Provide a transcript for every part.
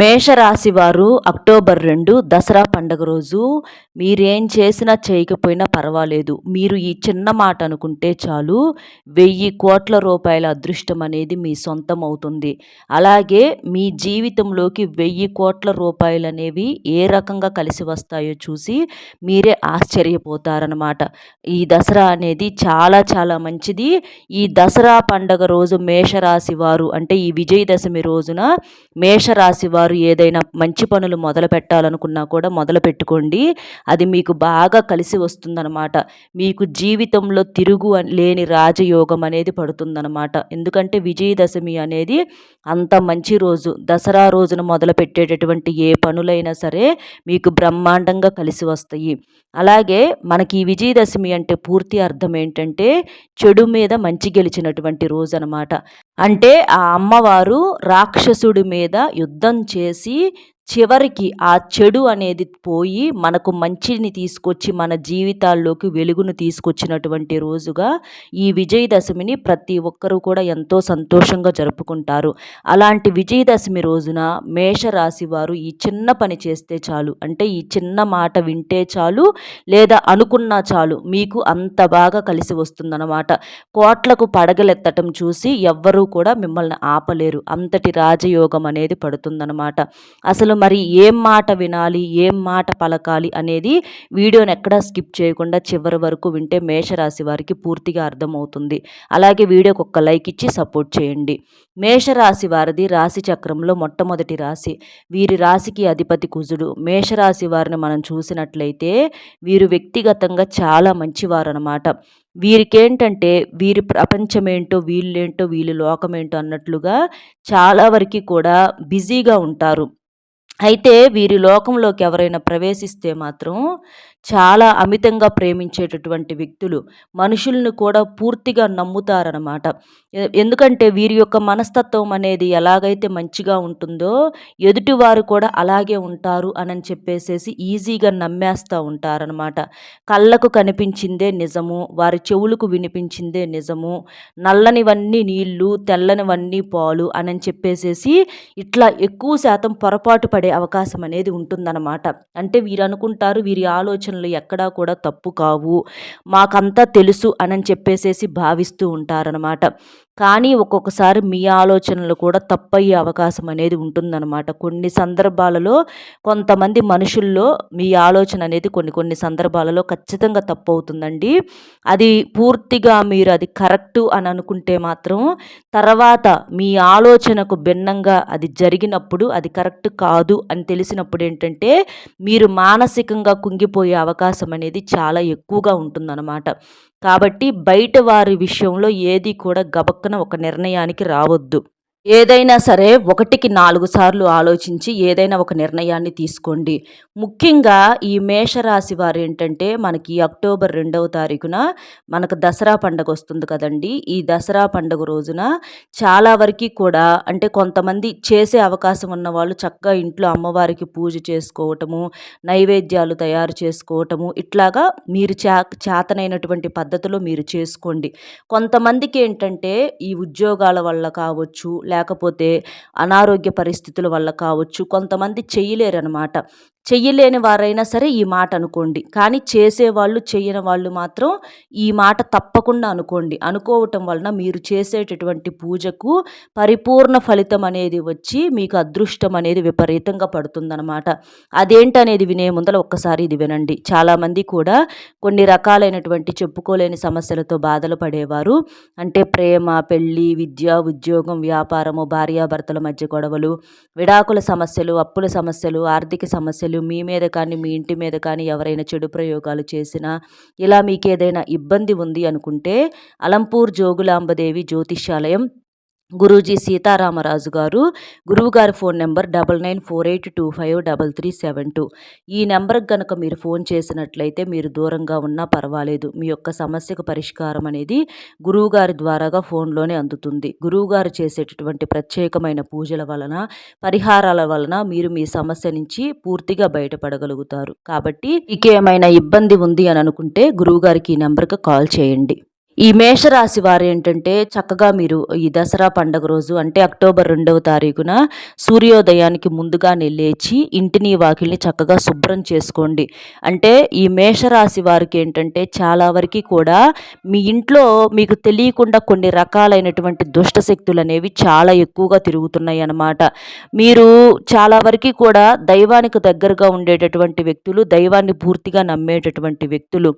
మేషరాశి వారు అక్టోబర్ రెండు దసరా పండుగ రోజు మీరేం చేసినా చేయకపోయినా పర్వాలేదు. మీరు ఈ చిన్న మాట అనుకుంటే చాలు. వెయ్యి కోట్ల రూపాయల అదృష్టం అనేది మీ సొంతం అవుతుంది. అలాగే మీ జీవితంలోకి వెయ్యి కోట్ల రూపాయలు అనేవి ఏ రకంగా కలిసి వస్తాయో చూసి మీరే ఆశ్చర్యపోతారనమాట ఈ దసరా అనేది చాలా చాలా మంచిది. ఈ దసరా పండగ రోజు మేషరాశి వారు అంటే ఈ విజయదశమి రోజున మేషరాశి వారు వారు ఏదైనా మంచి పనులు మొదలు పెట్టాలనుకున్నా కూడా మొదలు పెట్టుకోండి. అది మీకు బాగా కలిసి వస్తుందన్నమాట. మీకు జీవితంలో తిరుగు లేని రాజయోగం అనేది పడుతుందన్నమాట. ఎందుకంటే విజయదశమి అనేది అంత మంచి రోజు. దసరా రోజున మొదలు పెట్టేటటువంటి ఏ పనులైనా సరే మీకు బ్రహ్మాండంగా కలిసి వస్తాయి. అలాగే మనకి ఈ విజయదశమి అంటే పూర్తి అర్థం ఏంటంటే చెడు మీద మంచి గెలిచినటువంటి రోజు అనమాట అంటే ఆ అమ్మవారు రాక్షసుడి మీద యుద్ధం చేసి చివరికి ఆ చెడు అనేది పోయి మనకు మంచిని తీసుకొచ్చి మన జీవితాల్లోకి వెలుగును తీసుకొచ్చినటువంటి రోజుగా ఈ విజయదశమిని ప్రతి ఒక్కరూ కూడా ఎంతో సంతోషంగా జరుపుకుంటారు. అలాంటి విజయదశమి రోజున మేషరాశి వారు ఈ చిన్న పని చేస్తే చాలు. అంటే ఈ చిన్న మాట వింటే చాలు లేదా అనుకున్నా చాలు మీకు అంత బాగా కలిసి వస్తుందన్నమాట. కోట్లకు పడగలెత్తటం చూసి ఎవ్వరూ కూడా మిమ్మల్ని ఆపలేరు. అంతటి రాజయోగం అనేది పడుతుందన్నమాట. అసలు మరి ఏం మాట వినాలి ఏం మాట పలకాలి అనేది వీడియోని ఎక్కడా స్కిప్ చేయకుండా చివరి వరకు వింటే మేషరాశి వారికి పూర్తిగా అర్థమవుతుంది. అలాగే వీడియోకి ఒక్క లైక్ ఇచ్చి సపోర్ట్ చేయండి. మేషరాశి వారిది రాశి చక్రంలో మొట్టమొదటి రాశి. వీరి రాశికి అధిపతి కుజుడు. మేషరాశి వారిని మనం చూసినట్లయితే వీరు వ్యక్తిగతంగా చాలా మంచివారు అనమాట వీరికేంటంటే వీరి ప్రపంచమేంటో వీళ్ళేంటో వీళ్ళ లోకమేంటో అన్నట్లుగా చాలా వరకు కూడా బిజీగా ఉంటారు. అయితే వీరి లోకంలోకి ఎవరైనా ప్రవేశిస్తే మాత్రం చాలా అమితంగా ప్రేమించేటటువంటి వ్యక్తులు మనుషుల్ని కూడా పూర్తిగా నమ్ముతారనమాట ఎందుకంటే వీరి యొక్క మనస్తత్వం అనేది ఎలాగైతే మంచిగా ఉంటుందో ఎదుటివారు కూడా అలాగే ఉంటారు అని చెప్పేసేసి ఈజీగా నమ్మేస్తూ ఉంటారనమాట కళ్ళకు కనిపించిందే నిజము వారి చెవులకు వినిపించిందే నిజము నల్లనివన్నీ నీళ్ళు తెల్లనివన్నీ పాలు అని చెప్పేసేసి ఇట్లా ఎక్కువ శాతం పొరపాటు పడే అవకాశం అనేది ఉంటుందన్నమాట. అంటే వీరు అనుకుంటారు వీరి ఆలోచనలు ఎక్కడా కూడా తప్పు కావు. మాకంతా తెలుసు అని చెప్పేసేసి భావిస్తూ ఉంటారనమాట కానీ ఒక్కొక్కసారి మీ ఆలోచనలు కూడా తప్పయ్యే అవకాశం అనేది ఉంటుందన్నమాట. కొన్ని సందర్భాలలో కొంతమంది మనుషుల్లో మీ ఆలోచన అనేది కొన్ని కొన్ని సందర్భాలలో ఖచ్చితంగా తప్పు అవుతుందండి అది పూర్తిగా మీరు అది కరెక్ట్ అని అనుకుంటే మాత్రం తర్వాత మీ ఆలోచనకు భిన్నంగా అది జరిగినప్పుడు అది కరెక్ట్ కాదు అని తెలిసినప్పుడు ఏంటంటే మీరు మానసికంగా కుంగిపోయే అవకాశం అనేది చాలా ఎక్కువగా ఉంటుందన్నమాట. కాబట్టి బయట వారి విషయంలో ఏది కూడా గబక్కన ఒక నిర్ణయానికి రావద్దు. ఏదైనా సరే ఒకటికి నాలుగు సార్లు ఆలోచించి ఏదైనా ఒక నిర్ణయాన్ని తీసుకోండి. ముఖ్యంగా ఈ మేషరాశి వారు ఏంటంటే మనకి అక్టోబర్ రెండవ తారీఖున మనకు దసరా పండుగ వస్తుంది కదండి. ఈ దసరా పండుగ రోజున చాలా వరకు కూడా అంటే కొంతమంది చేసే అవకాశం ఉన్న వాళ్ళు చక్కగా ఇంట్లో అమ్మవారికి పూజ చేసుకోవటము నైవేద్యాలు తయారు చేసుకోవటము ఇట్లాగా మీరు చే చేతనైనటువంటి పద్ధతిలో మీరు చేసుకోండి. కొంతమందికి ఏంటంటే ఈ ఉద్యోగాల వల్ల కావచ్చు లేకపోతే అనారోగ్య పరిస్థితుల వల్ల కావచ్చు. కొంతమంది చేయలేరనమాట చెయ్యలేని వారైనా సరే ఈ మాట అనుకోండి. కానీ చేసేవాళ్ళు చేయని వాళ్ళు మాత్రం ఈ మాట తప్పకుండా అనుకోండి. అనుకోవటం వలన మీరు చేసేటటువంటి పూజకు పరిపూర్ణ ఫలితం అనేది వచ్చి మీకు అదృష్టం అనేది విపరీతంగా పడుతుందన్నమాట. అదేంటనేది వినే ముందర ఒక్కసారి ఇది వినండి. చాలామంది కూడా కొన్ని రకాలైనటువంటి చెప్పుకోలేని సమస్యలతో బాధలు పడేవారు. అంటే ప్రేమ పెళ్ళి విద్య ఉద్యోగం వ్యాపారము భార్యాభర్తల మధ్య గొడవలు విడాకుల సమస్యలు అప్పుల సమస్యలు ఆర్థిక సమస్యలు సమస్యలు మీ మీద కానీ మీ ఇంటి మీద కానీ ఎవరైనా చెడు ప్రయోగాలు చేసినా ఇలా మీకు ఏదైనా ఇబ్బంది ఉంది అనుకుంటే అలంపూర్ జోగులాంబదేవి జ్యోతిష్యాలయం గురూజీ సీతారామరాజు గారు గురువుగారి phone number double nine four eight two five double three seven two. ఈ నెంబర్కి కనుక మీరు ఫోన్ చేసినట్లయితే మీరు దూరంగా ఉన్నా పర్వాలేదు. మీ యొక్క సమస్యకు పరిష్కారం అనేది గురువుగారి ద్వారాగా ఫోన్లోనే అందుతుంది. గురువుగారు చేసేటటువంటి ప్రత్యేకమైన పూజల వలన పరిహారాల వలన మీరు మీ సమస్య నుంచి పూర్తిగా బయటపడగలుగుతారు. కాబట్టి మీకు ఇబ్బంది ఉంది అని అనుకుంటే గురువుగారికి ఈ నెంబర్కి కాల్ చేయండి. ఈ మేషరాశి వారు ఏంటంటే చక్కగా మీరు ఈ దసరా పండుగ రోజు అంటే అక్టోబర్ రెండవ తారీఖున సూర్యోదయానికి ముందుగానే లేచి ఇంటిని వాకిల్ని చక్కగా శుభ్రం చేసుకోండి. అంటే ఈ మేషరాశి వారికి ఏంటంటే చాలా వరకు కూడా మీ ఇంట్లో మీకు తెలియకుండా కొన్ని రకాలైనటువంటి దుష్ట శక్తులు అనేవి చాలా ఎక్కువగా తిరుగుతున్నాయి అన్నమాట. మీరు చాలా వరకు కూడా దైవానికి దగ్గరగా ఉండేటటువంటి వ్యక్తులు దైవాన్ని పూర్తిగా నమ్మేటటువంటి వ్యక్తులు.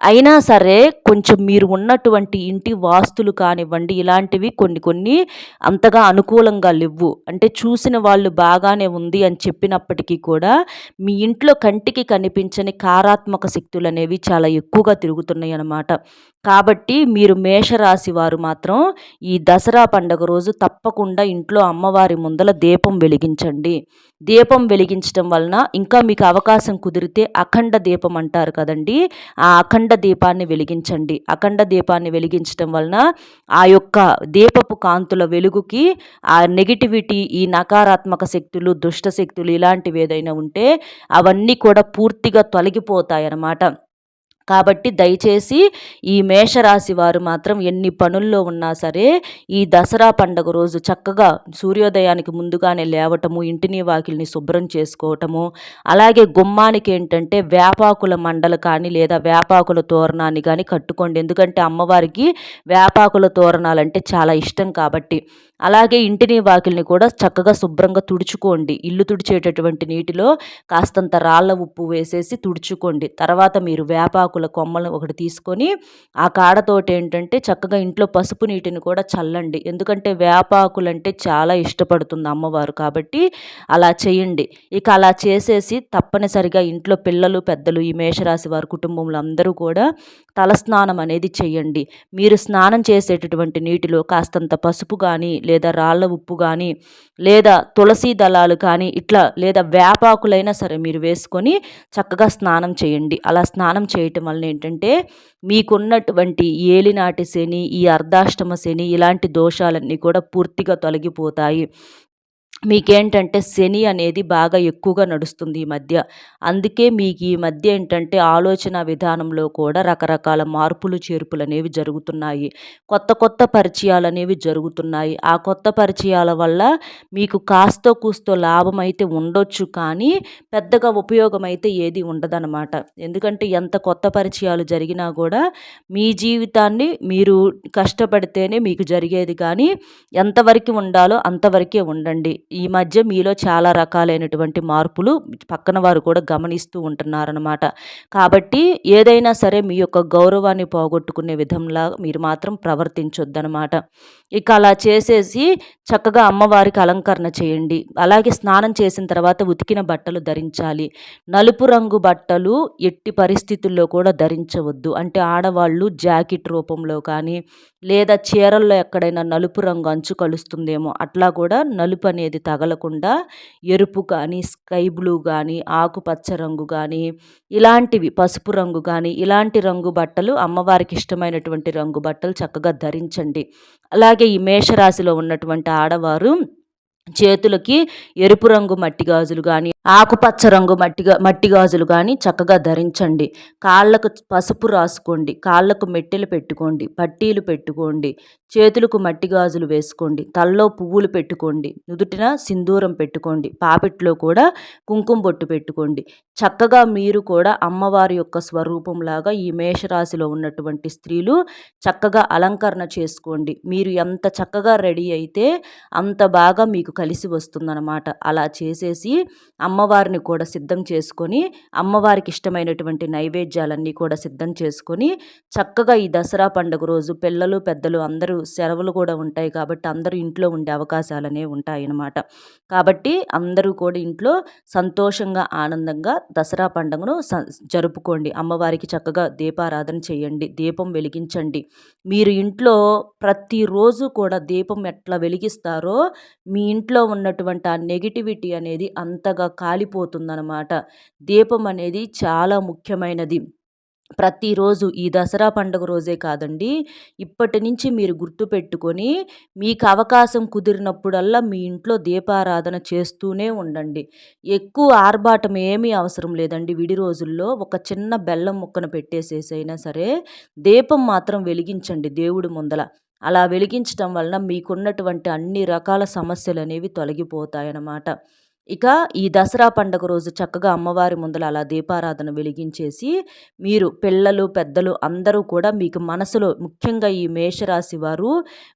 అయినా సరే కొంచెం మీరు ఉన్నట్టు ఉన్నటువంటి ఇంటి వాస్తులు కానివ్వండి ఇలాంటివి కొన్ని కొన్ని అంతగా అనుకూలంగా లేవు. అంటే చూసిన వాళ్ళు బాగానే ఉంది అని చెప్పినప్పటికీ కూడా మీ ఇంట్లో కంటికి కనిపించని కారాత్మక శక్తులు అనేవి చాలా ఎక్కువగా తిరుగుతున్నాయి అన్నమాట కాబట్టి మీరు మేషరాశి వారు మాత్రం ఈ దసరా పండగ రోజు తప్పకుండా ఇంట్లో అమ్మవారి ముందల దీపం వెలిగించండి. దీపం వెలిగించడం వలన ఇంకా మీకు అవకాశం కుదిరితే అఖండ దీపం అంటారు కదండి. ఆ అఖండ దీపాన్ని వెలిగించండి. అఖండ దీపాన్ని వెలిగించడం వలన ఆ యొక్క దీపపు కాంతుల వెలుగుకి ఆ నెగిటివిటీ ఈ నకారాత్మక శక్తులు దుష్ట శక్తులు ఇలాంటివి ఏదైనా ఉంటే అవన్నీ కూడా పూర్తిగా తొలగిపోతాయి అన్నమాట కాబట్టి దయచేసి ఈ మేషరాశి వారు మాత్రం ఎన్ని పనుల్లో ఉన్నా సరే ఈ దసరా పండుగ రోజు చక్కగా సూర్యోదయానికి ముందుగానే లేవటము ఇంటిని వాకిల్ని శుభ్రం చేసుకోవటము అలాగే గుమ్మానికి ఏంటంటే వేపాకుల మండలు కానీ లేదా వేపాకుల తోరణాన్ని కానీ కట్టుకోండి. ఎందుకంటే అమ్మవారికి వేపాకుల తోరణాలు అంటే చాలా ఇష్టం కాబట్టి అలాగే ఇంటిని వాకిల్ని కూడా చక్కగా శుభ్రంగా తుడుచుకోండి. ఇల్లు తుడిచేటటువంటి నీటిలో కాస్తంత రాళ్ళ ఉప్పు వేసేసి తుడుచుకోండి. తర్వాత మీరు వేపాకుల కొమ్మలు ఒకటి తీసుకొని ఆ కాడతోటి ఏంటంటే చక్కగా ఇంట్లో పసుపు నీటిని కూడా చల్లండి. ఎందుకంటే వేపాకులు అంటే చాలా ఇష్టపడుతుంది అమ్మవారు కాబట్టి అలా చేయండి. ఇక అలా చేసేసి తప్పనిసరిగా ఇంట్లో పిల్లలు పెద్దలు ఈ మేషరాశి వారి కుటుంబంలో అందరూ కూడా తలస్నానం అనేది చేయండి. మీరు స్నానం చేసేటటువంటి నీటిలో కాస్తంత పసుపు కానీ లేదా రాళ్ళ ఉప్పు కానీ లేదా తులసి దళాలు కానీ ఇట్లా లేదా వేపాకులైనా సరే మీరు వేసుకొని చక్కగా స్నానం చేయండి. అలా స్నానం చేయటం వలన ఏంటంటే మీకున్నటువంటి ఏలినాటి శని ఈ అర్ధాష్టమ శని ఇలాంటి దోషాలన్నీ కూడా పూర్తిగా తొలగిపోతాయి. మీకేంటంటే శని అనేది బాగా ఎక్కువగా నడుస్తుంది ఈ మధ్య. అందుకే మీకు ఈ మధ్య ఏంటంటే ఆలోచన విధానంలో కూడా రకరకాల మార్పులు చేర్పులు అనేవి జరుగుతున్నాయి. కొత్త కొత్త పరిచయాలు అనేవి జరుగుతున్నాయి. ఆ కొత్త పరిచయాల వల్ల మీకు కాస్తో కూస్తో లాభం అయితే ఉండొచ్చు కానీ పెద్దగా ఉపయోగం అయితే ఏది ఉండదన్నమాట. ఎందుకంటే ఎంత కొత్త పరిచయాలు జరిగినా కూడా మీ జీవితాన్ని మీరు కష్టపడితేనే మీకు జరిగేది కానీ ఎంతవరకు ఉండాలో అంతవరకే ఉండండి. ఈ మధ్య మీలో చాలా రకాలైనటువంటి మార్పులు పక్కన వారు కూడా గమనిస్తూ ఉంటున్నారనమాట కాబట్టి ఏదైనా సరే మీ యొక్క గౌరవాన్ని పోగొట్టుకునే విధంలా మీరు మాత్రం ప్రవర్తించొద్దనమాట ఇక అలా చేసేసి చక్కగా అమ్మవారికి అలంకరణ చేయండి. అలాగే స్నానం చేసిన తర్వాత ఉతికిన బట్టలు ధరించాలి. నలుపు రంగు బట్టలు ఎట్టి పరిస్థితుల్లో కూడా ధరించవద్దు. అంటే ఆడవాళ్ళు జాకెట్ రూపంలో కానీ లేదా చీరల్లో ఎక్కడైనా నలుపు రంగు అంచు కలుస్తుందేమో అట్లా కూడా నలుపు అనేది తగలకుండా ఎరుపు కానీ స్కై బ్లూ కానీ ఆకుపచ్చ రంగు కానీ ఇలాంటివి పసుపు రంగు కానీ ఇలాంటి రంగు బట్టలు అమ్మవారికి ఇష్టమైనటువంటి రంగు బట్టలు చక్కగా ధరించండి. అలాగే ఈ మేషరాశిలో ఉన్నటువంటి ఆడవారు చేతులకి ఎరుపు రంగు మట్టి గాజులు కానీ ఆకుపచ్చ రంగు మట్టిగా మట్టి గాజులు కానీ చక్కగా ధరించండి. కాళ్ళకు పసుపు రాసుకోండి. కాళ్ళకు మెట్టెలు పెట్టుకోండి. పట్టీలు పెట్టుకోండి. చేతులకు మట్టి గాజులు వేసుకోండి. తల్లో పువ్వులు పెట్టుకోండి. నుదుటిన సింధూరం పెట్టుకోండి. పాపిట్లో కూడా కుంకుమ బొట్టు పెట్టుకోండి. చక్కగా మీరు కూడా అమ్మవారి యొక్క స్వరూపంలాగా ఈ మేషరాశిలో ఉన్నటువంటి స్త్రీలు చక్కగా అలంకరణ చేసుకోండి. మీరు ఎంత చక్కగా రెడీ అయితే అంత బాగా మీకు కలిసి వస్తుందన్నమాట. అలా చేసేసి అమ్మవారిని కూడా సిద్ధం చేసుకొని అమ్మవారికి ఇష్టమైనటువంటి నైవేద్యాలన్నీ కూడా సిద్ధం చేసుకొని చక్కగా ఈ దసరా పండుగ రోజు పిల్లలు పెద్దలు అందరూ సెలవులు కూడా ఉంటాయి కాబట్టి అందరూ ఇంట్లో ఉండే అవకాశాలనే ఉంటాయి అన్నమాట కాబట్టి అందరూ కూడా ఇంట్లో సంతోషంగా ఆనందంగా దసరా పండుగను జరుపుకోండి. అమ్మవారికి చక్కగా దీపారాధన చేయండి. దీపం వెలిగించండి. మీరు ఇంట్లో ప్రతిరోజు కూడా దీపం ఎట్లా వెలిగిస్తారో మీ ఇంట్లో ఇంట్లో ఉన్నటువంటి ఆ నెగిటివిటీ అనేది అంతగా కాలిపోతుందన్నమాట. దీపం అనేది చాలా ముఖ్యమైనది. ప్రతిరోజు ఈ దసరా పండుగ రోజే కాదండి. ఇప్పటి నుంచి మీరు గుర్తుపెట్టుకొని మీకు అవకాశం కుదిరినప్పుడల్లా మీ ఇంట్లో దీపారాధన చేస్తూనే ఉండండి. ఎక్కువ ఆర్భాటం ఏమీ అవసరం లేదండి. విడి రోజుల్లో ఒక చిన్న బెల్లం ముక్కను పెట్టేసేసైనా సరే దీపం మాత్రం వెలిగించండి దేవుడి ముందల. అలా వెలిగించటం వలన మీకున్నటువంటి అన్ని రకాల సమస్యలు అనేవి తొలగిపోతాయన్నమాట. ఇక ఈ దసరా పండుగ రోజు చక్కగా అమ్మవారి ముందల అలా దీపారాధన వెలిగించేసి మీరు పిల్లలు పెద్దలు అందరూ కూడా మీకు మనసులో ముఖ్యంగా ఈ మేషరాశి వారు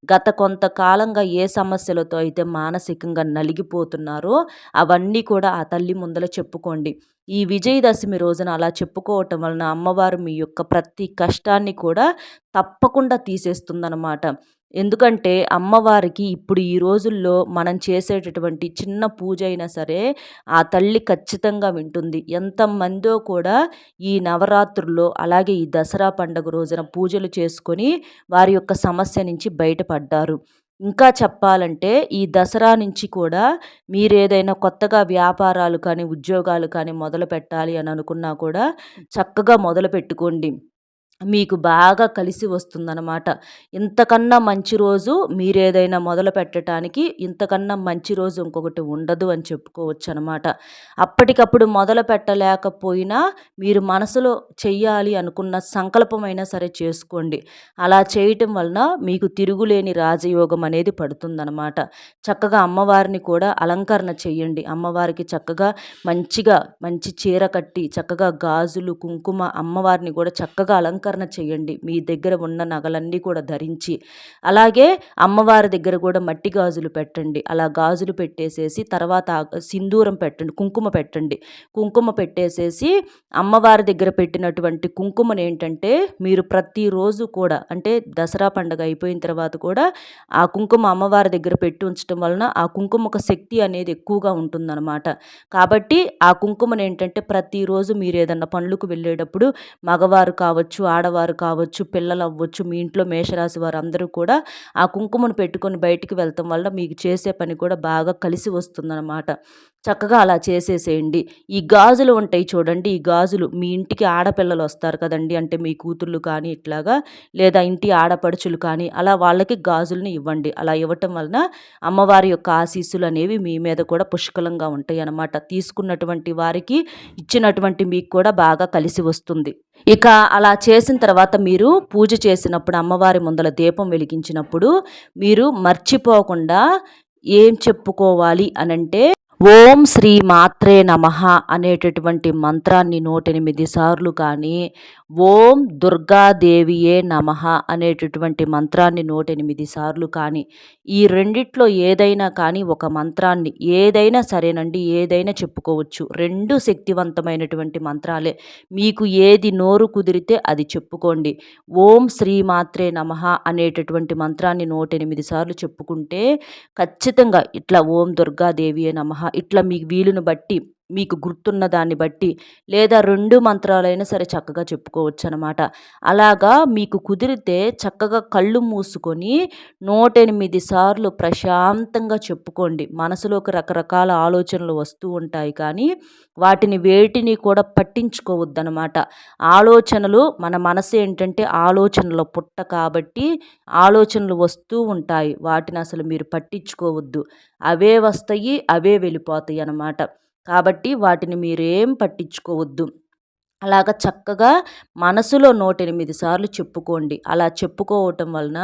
గత కొంతకాలంగా ఏ సమస్యలతో అయితే మానసికంగా నలిగిపోతున్నారో అవన్నీ కూడా ఆ తల్లి ముందల చెప్పుకోండి. ఈ విజయదశమి రోజున అలా చెప్పుకోవటం వలన అమ్మవారు మీ యొక్క ప్రతి కష్టాన్ని కూడా తప్పకుండా తీసేస్తుందన్నమాట. ఎందుకంటే అమ్మవారికి ఇప్పుడు ఈ రోజుల్లో మనం చేసేటటువంటి చిన్న పూజ అయినా సరే ఆ తల్లి ఖచ్చితంగా వింటుంది. ఎంతమందో కూడా ఈ నవరాత్రుల్లో అలాగే ఈ దసరా పండుగ రోజున పూజలు చేసుకొని వారి యొక్క సమస్య నుంచి బయటపడ్డారు. ఇంకా చెప్పాలంటే ఈ దసరా నుంచి కూడా మీరు ఏదైనా కొత్తగా వ్యాపారాలు కానీ ఉద్యోగాలు కానీ మొదలు పెట్టాలి అని అనుకున్నా కూడా చక్కగా మొదలు పెట్టుకోండి మీకు బాగా కలిసి వస్తుందన్నమాట. ఇంతకన్నా మంచి రోజు మీరేదైనా మొదలు పెట్టడానికి ఇంతకన్నా మంచి రోజు ఇంకొకటి ఉండదు అని చెప్పుకోవచ్చు అనమాట అప్పటికప్పుడు మొదలు పెట్టలేకపోయినా మీరు మనసులో చెయ్యాలి అనుకున్న సంకల్పమైనా సరే చేసుకోండి. అలా చేయటం వలన మీకు తిరుగులేని రాజయోగం అనేది పడుతుందన్నమాట. చక్కగా అమ్మవారిని కూడా అలంకరణ చేయండి అమ్మవారికి చక్కగా మంచిగా మంచి చీర కట్టి చక్కగా గాజులు కుంకుమ అమ్మవారిని కూడా చక్కగా అలంకరణ అలంకరణ చేయండి. మీ దగ్గర ఉన్న నగలన్నీ కూడా ధరించి అలాగే అమ్మవారి దగ్గర కూడా మట్టి గాజులు పెట్టండి. అలా గాజులు పెట్టేసేసి తర్వాత సింధూరం పెట్టండి కుంకుమ పెట్టండి. కుంకుమ పెట్టేసేసి అమ్మవారి దగ్గర పెట్టినటువంటి కుంకుమను ఏంటంటే మీరు ప్రతిరోజు కూడా అంటే దసరా పండుగ అయిపోయిన తర్వాత కూడా ఆ కుంకుమ అమ్మవారి దగ్గర పెట్టి ఉంచడం వలన ఆ కుంకుమకు శక్తి అనేది ఎక్కువగా ఉంటుందన్నమాట. కాబట్టి ఆ కుంకుమను ఏంటంటే ప్రతిరోజు మీరు ఏదన్నా పనులకు వెళ్ళేటప్పుడు మగవారు కావచ్చు ఆడవారు కావచ్చు పిల్లలు అవ్వచ్చు మీ ఇంట్లో మేషరాశి వారు అందరూ కూడా ఆ కుంకుమను పెట్టుకొని బయటికి వెళ్తాం వల్ల మీకు చేసే పని కూడా బాగా కలిసి వస్తుందన్నమాట. చక్కగా అలా చేసేసేయండి. ఈ గాజులు ఉంటాయి చూడండి. ఈ గాజులు మీ ఇంటికి ఆడపిల్లలు వస్తారు కదండి. అంటే మీ కూతుళ్ళు కానీ ఇట్లాగా లేదా ఇంటి ఆడపడుచులు కానీ అలా వాళ్ళకి గాజులను ఇవ్వండి. అలా ఇవ్వటం వలన అమ్మవారి యొక్క ఆశీస్సులు అనేవి మీ మీద కూడా పుష్కలంగా ఉంటాయి అన్నమాట. తీసుకున్నటువంటి వారికి ఇచ్చినటువంటి మీకు కూడా బాగా కలిసి వస్తుంది. ఇక అలా చేసిన తర్వాత మీరు పూజ చేసినప్పుడు అమ్మవారి ముందల దీపం వెలిగించినప్పుడు మీరు మర్చిపోకుండా ఏం చెప్పుకోవాలి అనంటే ఓం శ్రీ మాత్రే నమ అనేటటువంటి మంత్రాన్ని నూటెనిమిది సార్లు కానీ ఓం దుర్గాదేవియే నమ అనేటటువంటి మంత్రాన్ని నూటెనిమిది సార్లు కానీ ఈ రెండిట్లో ఏదైనా కానీ ఒక మంత్రాన్ని ఏదైనా సరేనండి ఏదైనా చెప్పుకోవచ్చు. రెండు శక్తివంతమైనటువంటి మంత్రాలే. మీకు ఏది నోరు కుదిరితే అది చెప్పుకోండి. ఓం శ్రీ మాత్రే నమ అనేటటువంటి మంత్రాన్ని నూటెనిమిది సార్లు చెప్పుకుంటే ఖచ్చితంగా ఇట్లా ఓం దుర్గాదేవియే నమ ఇట్లా మీ వీలును బట్టి మీకు గుర్తున్న దాన్ని బట్టి లేదా రెండు మంత్రాలైనా సరే చక్కగా చెప్పుకోవచ్చు అనమాట అలాగా మీకు కుదిరితే చక్కగా కళ్ళు మూసుకొని నూట ఎనిమిది సార్లు ప్రశాంతంగా చెప్పుకోండి. మనసులోకి రకరకాల ఆలోచనలు వస్తూ ఉంటాయి కానీ వాటిని వేటిని కూడా పట్టించుకోవద్దనమాట ఆలోచనలు మన మనసు ఏంటంటే ఆలోచనల పుట్ట కాబట్టి ఆలోచనలు వస్తూ ఉంటాయి. వాటిని అసలు మీరు పట్టించుకోవద్దు. అవే వస్తాయి అవే వెళ్ళిపోతాయి అన్నమాట. కాబట్టి వాటిని మీరేం పట్టించుకోవద్దు. అలాగ చక్కగా మనసులో నూట ఎనిమిది సార్లు చెప్పుకోండి. అలా చెప్పుకోవటం వలన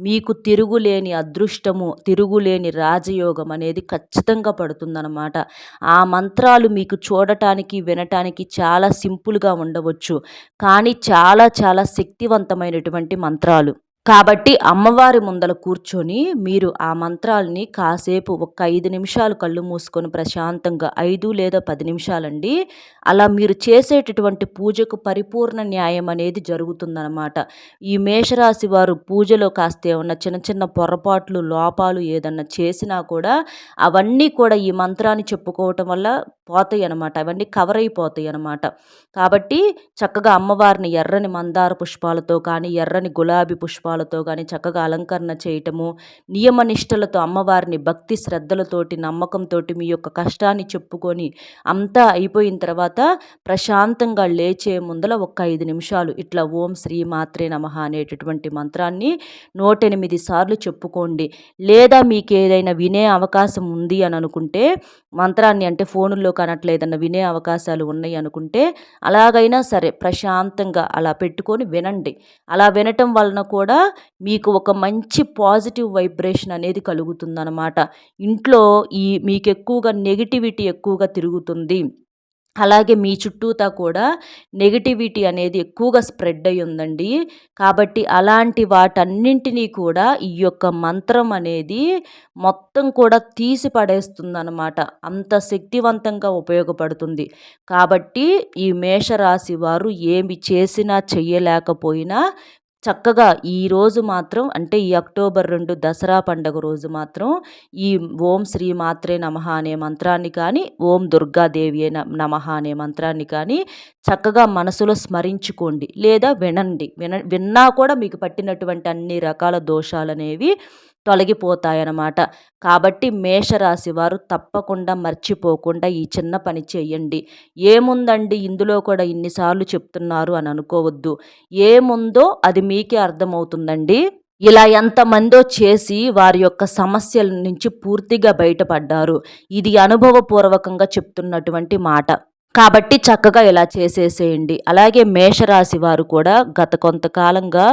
మీకు తిరుగులేని అదృష్టము తిరుగులేని రాజయోగం అనేది ఖచ్చితంగా పడుతుందన్నమాట. ఆ మంత్రాలు మీకు చూడటానికి వినటానికి చాలా సింపుల్గా ఉండవచ్చు. కానీ చాలా చాలా శక్తివంతమైనటువంటి మంత్రాలు. కాబట్టి అమ్మవారి ముందల కూర్చొని మీరు ఆ మంత్రాలని కాసేపు ఒక ఐదు నిమిషాలు కళ్ళు మూసుకొని ప్రశాంతంగా ఐదు లేదా పది నిమిషాలండి. అలా మీరు చేసేటటువంటి పూజకు పరిపూర్ణ న్యాయం అనేది జరుగుతుందన్నమాట. ఈ మేషరాశి వారు పూజలో కాస్త ఏమన్నా చిన్న చిన్న పొరపాట్లు లోపాలు ఏదన్నా చేసినా కూడా అవన్నీ కూడా ఈ మంత్రాన్ని చెప్పుకోవటం వల్ల పోతాయి అనమాట అవన్నీ కవర్ అయిపోతాయి అన్నమాట కాబట్టి చక్కగా అమ్మవారిని ఎర్రని మందార పుష్పాలతో కానీ ఎర్రని గులాబీ పుష్పాలు పుష్పాలతో కానీ చక్కగా అలంకరణ చేయటము నియమనిష్టలతో అమ్మవారిని భక్తి శ్రద్ధలతోటి నమ్మకంతో మీ యొక్క కష్టాన్ని చెప్పుకొని అంతా అయిపోయిన తర్వాత ప్రశాంతంగా లేచే ముందల ఒక ఐదు నిమిషాలు ఇట్లా ఓం శ్రీ మాత్రే నమ అనేటటువంటి మంత్రాన్ని నూటెనిమిది సార్లు చెప్పుకోండి. లేదా మీకు ఏదైనా వినే అవకాశం ఉంది అని అనుకుంటే మంత్రాన్ని అంటే ఫోనుల్లో కనట్లేదన్న వినే అవకాశాలు ఉన్నాయి అనుకుంటే అలాగైనా సరే ప్రశాంతంగా అలా పెట్టుకొని వినండి. అలా వినటం వలన కూడా మీకు ఒక మంచి పాజిటివ్ వైబ్రేషన్ అనేది కలుగుతుందనమాట ఇంట్లో ఈ మీకు ఎక్కువగా నెగిటివిటీ ఎక్కువగా తిరుగుతుంది. అలాగే మీ చుట్టూతా కూడా నెగిటివిటీ అనేది ఎక్కువగా స్ప్రెడ్ అయి ఉందండి కాబట్టి అలాంటి వాటన్నింటినీ కూడా ఈ యొక్క మంత్రం అనేది మొత్తం కూడా తీసి పడేస్తుందన్నమాట. అంత శక్తివంతంగా ఉపయోగపడుతుంది. కాబట్టి ఈ మేషరాశి వారు ఏమి చేసినా చేయలేకపోయినా చక్కగా ఈరోజు మాత్రం అంటే ఈ అక్టోబర్ రెండు దసరా పండుగ రోజు మాత్రం ఈ ఓం శ్రీ మాత్రే నమ అనే మంత్రాన్ని కానీ ఓం దుర్గాదేవి నమ అనే మంత్రాన్ని కానీ చక్కగా మనసులో స్మరించుకోండి. లేదా వినండి. విన విన్నా కూడా మీకు పట్టినటువంటి అన్ని రకాల దోషాలు అనేవి తొలగిపోతాయన్నమాట. కాబట్టి మేషరాశి వారు తప్పకుండా మర్చిపోకుండా ఈ చిన్న పని చేయండి. ఏముందండి ఇందులో కూడా ఇన్నిసార్లు చెప్తున్నారు అని అనుకోవద్దు. ఏముందో అది మీకే అర్థమవుతుందండి. ఇలా ఎంతమందో చేసి వారి యొక్క సమస్యల నుంచి పూర్తిగా బయటపడ్డారు. ఇది అనుభవపూర్వకంగా చెప్తున్నటువంటి మాట. కాబట్టి చక్కగా ఇలా చేసేసేయండి. అలాగే మేషరాశి వారు కూడా గత కొంతకాలంగా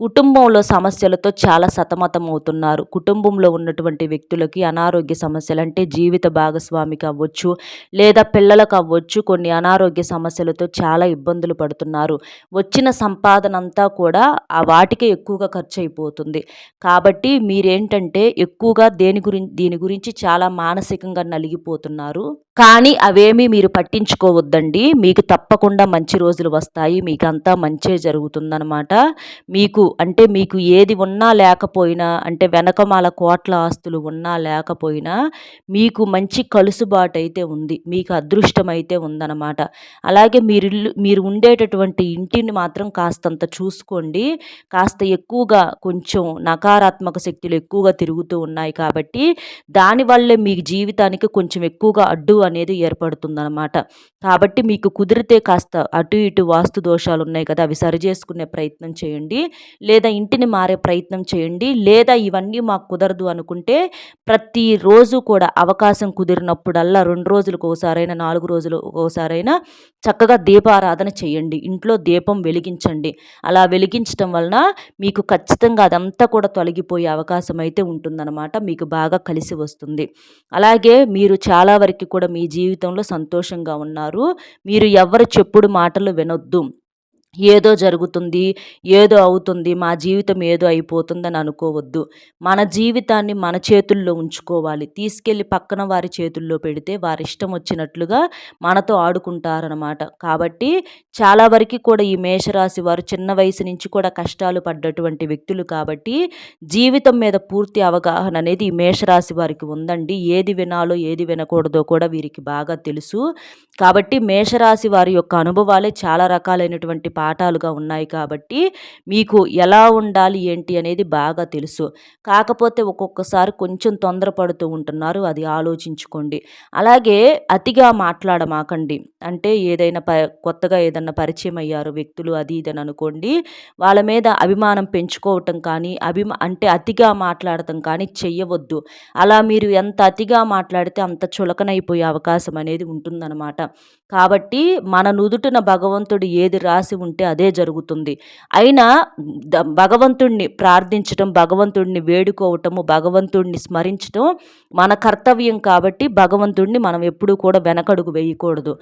కుటుంబంలో సమస్యలతో చాలా సతమతం అవుతున్నారు కుటుంబంలో ఉన్నటువంటి వ్యక్తులకి అనారోగ్య సమస్యలు అంటే జీవిత భాగస్వామికి అవ్వచ్చు లేదా పిల్లలకు అవ్వచ్చు కొన్ని అనారోగ్య సమస్యలతో చాలా ఇబ్బందులు పడుతున్నారు. వచ్చిన సంపాదన అంతా కూడా ఆ వాటికే ఎక్కువగా ఖర్చు అయిపోతుంది కాబట్టి మీరేంటంటే ఎక్కువగా దేని గురించి దీని గురించి చాలా మానసికంగా నలిగిపోతున్నారు. కానీ అవేమీ మీరు పట్టించుకోవద్దండి. మీకు తప్పకుండా మంచి రోజులు వస్తాయి. మీకంతా మంచే జరుగుతుందనమాట. మీకు అంటే మీకు ఏది ఉన్నా లేకపోయినా అంటే వెనకమాల కోట్ల ఆస్తులు ఉన్నా లేకపోయినా మీకు మంచి కలుసుబాటు అయితే ఉంది. మీకు అదృష్టం అయితే ఉందన్నమాట. అలాగే మీరు మీరు ఉండేటటువంటి ఇంటిని మాత్రం కాస్తంత చూసుకోండి. కాస్త ఎక్కువగా కొంచెం నకారాత్మక శక్తులు ఎక్కువగా తిరుగుతూ ఉన్నాయి కాబట్టి దానివల్లే మీ జీవితానికి కొంచెం ఎక్కువగా అడ్డు అనేది ఏర్పడుతుందన్నమాట. కాబట్టి మీకు కుదిరితే కాస్త అటు ఇటు వాస్తు దోషాలు ఉన్నాయి కదా అవి సరి చేసుకునే ప్రయత్నం చేయండి. లేదా ఇంటిని మారే ప్రయత్నం చేయండి లేదా ఇవన్నీ మాకు కుదరదు అనుకుంటే ప్రతిరోజు కూడా అవకాశం కుదిరినప్పుడల్లా రెండు రోజులకు ఒకసారైనా నాలుగు రోజులు ఒకసారైనా చక్కగా దీపారాధన చేయండి. ఇంట్లో దీపం వెలిగించండి. అలా వెలిగించడం వలన మీకు ఖచ్చితంగా అదంతా కూడా తొలగిపోయే అవకాశం అయితే ఉంటుందన్నమాట. మీకు బాగా కలిసి వస్తుంది. అలాగే మీరు చాలా వరకు కూడా మీ జీవితంలో సంతోషంగా ఉన్నారు. మీరు ఎవరు చెప్పుడు మాటలు వినొద్దు. ఏదో జరుగుతుంది ఏదో అవుతుంది మా జీవితం ఏదో అయిపోతుందని అనుకోవద్దు. మన జీవితాన్ని మన చేతుల్లో ఉంచుకోవాలి. తీసుకెళ్ళి పక్కన వారి చేతుల్లో పెడితే వారి ఇష్టం వచ్చినట్లుగా మనతో ఆడుకుంటారనమాట కాబట్టి చాలా వరకు కూడా ఈ మేషరాశి వారు చిన్న వయసు నుంచి కూడా కష్టాలు పడ్డటువంటి వ్యక్తులు కాబట్టి జీవితం మీద పూర్తి అవగాహన అనేది ఈ మేషరాశి వారికి ఉందండి. ఏది వినాలో ఏది వినకూడదో కూడా వీరికి బాగా తెలుసు. కాబట్టి మేషరాశి వారి యొక్క అనుభవాలే చాలా రకాలైనటువంటి పాఠాలుగా ఉన్నాయి కాబట్టి మీకు ఎలా ఉండాలి ఏంటి అనేది బాగా తెలుసు. కాకపోతే ఒక్కొక్కసారి కొంచెం తొందరపడుతూ ఉంటున్నారు అది ఆలోచించుకోండి. అలాగే అతిగా మాట్లాడమాకండి. అంటే ఏదైనా ప కొత్తగా ఏదన్నా పరిచయం అయ్యారు వ్యక్తులు అది ఇదని అనుకోండి వాళ్ళ మీద అభిమానం పెంచుకోవటం కానీ అభిమా అంటే అతిగా మాట్లాడటం కానీ చెయ్యవద్దు. అలా మీరు ఎంత అతిగా మాట్లాడితే అంత చులకనైపోయే అవకాశం అనేది ఉంటుందన్నమాట. కాబట్టి మన నుదుటిన భగవంతుడు ఏది రాసి ఉంటే అదే జరుగుతుంది. అయినా భగవంతుణ్ణి ప్రార్థించటం భగవంతుణ్ణి వేడుకోవటము భగవంతుణ్ణి స్మరించటం మన కర్తవ్యం కాబట్టి భగవంతుణ్ణి మనం ఎప్పుడూ కూడా వెనకడుగు వేయకూడదు.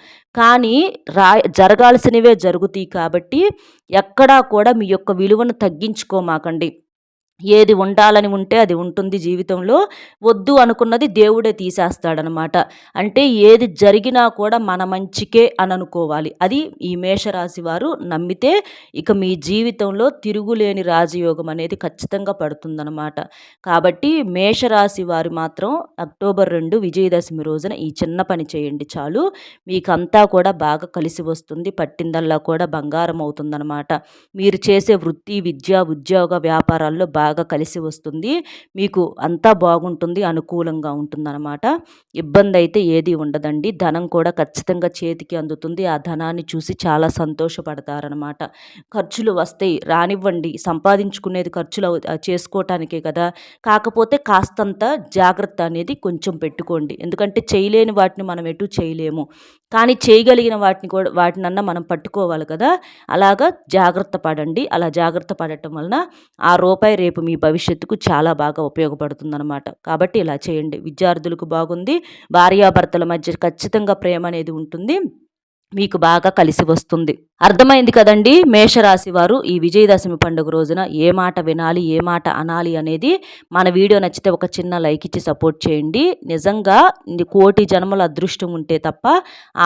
కానీ రా జరగాల్సినవే జరుగుతాయి కాబట్టి ఎక్కడా కూడా మీ యొక్క విలువను తగ్గించుకోమాకండి. ఏది ఉండాలని ఉంటే అది ఉంటుంది జీవితంలో. వద్దు అనుకున్నది దేవుడే తీసేస్తాడనమాట. అంటే ఏది జరిగినా కూడా మన మంచికే అని అనుకోవాలి. అది ఈ మేషరాశి వారు నమ్మితే ఇక మీ జీవితంలో తిరుగులేని రాజయోగం అనేది ఖచ్చితంగా పడుతుందనమాట. కాబట్టి మేషరాశి వారు మాత్రం అక్టోబర్ రెండు విజయదశమి రోజున ఈ చిన్న పని చేయండి చాలు. మీకంతా కూడా బాగా కలిసి వస్తుంది పట్టిందల్లా కూడా బంగారం అవుతుందనమాట. మీరు చేసే వృత్తి విద్య ఉద్యోగ వ్యాపారాల్లో బాగా బాగా కలిసి వస్తుంది. మీకు అంతా బాగుంటుంది అనుకూలంగా ఉంటుందన్నమాట. ఇబ్బంది అయితే ఏది ఉండదండి. ధనం కూడా ఖచ్చితంగా చేతికి అందుతుంది. ఆ ధనాన్ని చూసి చాలా సంతోషపడతారనమాట ఖర్చులు వస్తాయి రానివ్వండి. సంపాదించుకునేది ఖర్చులు చేసుకోవటానికే కదా. కాకపోతే కాస్తంత జాగ్రత్త అనేది కొంచెం పెట్టుకోండి. ఎందుకంటే చేయలేని వాటిని మనం ఎటు చేయలేము. కానీ చేయగలిగిన వాటిని కూడా వాటినన్నా మనం పట్టుకోవాలి కదా. అలాగా జాగ్రత్త పడండి. అలా జాగ్రత్త పడటం వలన ఆ రూపాయి రేపు రేపు మీ భవిష్యత్తుకు చాలా బాగా ఉపయోగపడుతుందన్నమాట. కాబట్టి ఇలా చేయండి. విద్యార్థులకు బాగుంది. భార్యాభర్తల మధ్య ఖచ్చితంగా ప్రేమ అనేది ఉంటుంది. మీకు బాగా కలిసి వస్తుంది. అర్థమైంది కదండి? మేషరాశి వారు ఈ విజయదశమి పండుగ రోజున ఏ మాట వినాలి ఏ మాట అనాలి అనేది మన వీడియో నచ్చితే ఒక చిన్న లైక్ ఇచ్చి సపోర్ట్ చేయండి. నిజంగా కోటి జన్మల అదృష్టం ఉంటే తప్ప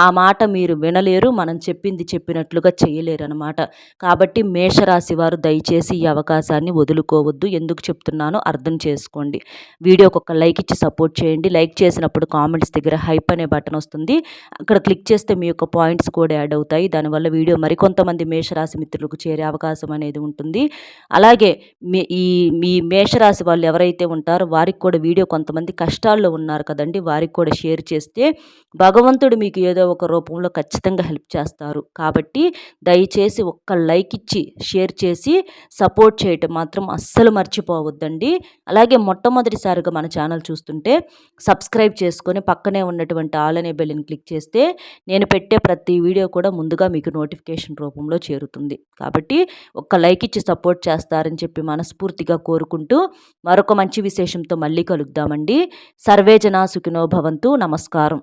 ఆ మాట మీరు వినలేరు మనం చెప్పింది చెప్పినట్లుగా చేయలేరు అనమాట కాబట్టి మేషరాశి వారు దయచేసి ఈ అవకాశాన్ని వదులుకోవద్దు. ఎందుకు చెప్తున్నానో అర్థం చేసుకోండి. వీడియోకి ఒక లైక్ ఇచ్చి సపోర్ట్ చేయండి. లైక్ చేసినప్పుడు కామెంట్స్ దగ్గర హైప్ అనే బటన్ వస్తుంది. అక్కడ క్లిక్ చేస్తే మీ యొక్క పాయింట్స్ కూడా యాడ్ అవుతాయి. దానివల్ల వీడియో మరికొంతమంది మేషరాశి మిత్రులకు చేరే అవకాశం అనేది ఉంటుంది. అలాగే మీ ఈ మీ మేషరాశి వాళ్ళు ఎవరైతే ఉంటారో వారికి కూడా వీడియో కొంతమంది కష్టాల్లో ఉన్నారు కదండి. వారికి కూడా షేర్ చేస్తే భగవంతుడు మీకు ఏదో ఒక రూపంలో ఖచ్చితంగా హెల్ప్ చేస్తారు. కాబట్టి దయచేసి ఒక్క లైక్ ఇచ్చి షేర్ చేసి సపోర్ట్ చేయటం మాత్రం అస్సలు మర్చిపోవద్దండి. అలాగే మొట్టమొదటిసారిగా మన ఛానల్ చూస్తుంటే సబ్స్క్రైబ్ చేసుకొని పక్కనే ఉన్నటువంటి ఆల్ అనే బెల్ని క్లిక్ చేస్తే నేను పెట్టే ప్రతి వీడియో కూడా ముందుగా మీకు నోటిఫికేషన్ మోటివేషన్ రూపంలో చేరుతుంది. కాబట్టి ఒక్క లైక్ ఇచ్చి సపోర్ట్ చేస్తారని చెప్పి మనస్ఫూర్తిగా కోరుకుంటూ మరొక మంచి విశేషంతో మళ్ళీ కలుద్దామండి. సర్వేజనా సుఖినో భవంతు. నమస్కారం.